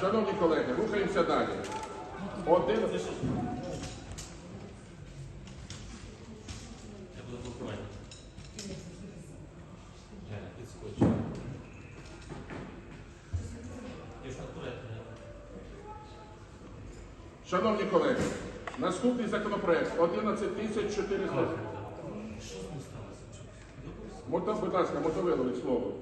Шановні колеги, рухаємося далі. Один. Шановні колеги, наступний законопроект 11400. Що з ним сталося? Чого? Мото, будь ласка, мотовилович слово.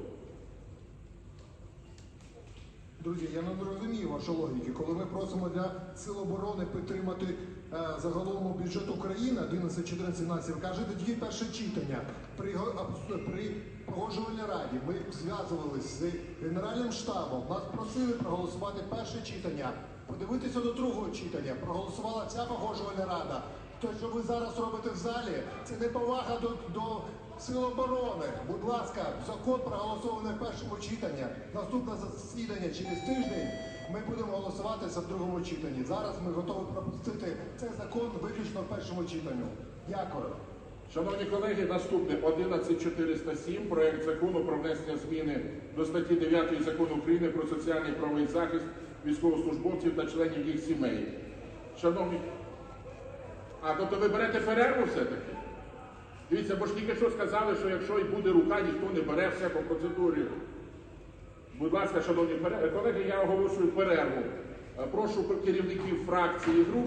Друзі, я не розумію вашу логіки. Коли ми просимо для Сил оборони підтримати е, загалом бюджет України 11, 14, 17, ви кажете тільки перше читання. При, при погоджувальній раді ми зв'язувалися з Генеральним штабом, нас просили проголосувати перше читання, подивитися до другого читання. Проголосувала ця погоджувальна рада. Те, що ви зараз робите в залі, це неповага до, до Сил оборони. Будь ласка, закон проголосований в першому читанні. Наступне засідання через тиждень ми будемо голосувати за другому читанні. Зараз ми готові пропустити цей закон виключно в першому читанні. Дякую. Шановні колеги, наступне 11407 проект закону про внесення зміни до статті 9 закону України про соціальний правовий захист військовослужбовців та членів їх сімей. Шановні, а тобто ви берете перерву все-таки? Дивіться, бо ж тільки що сказали, що якщо і буде рука, ніхто не бере все по процедурі. Будь ласка, шановні колеги, я оголошую перерву. Е, Прошу керівників фракції і груп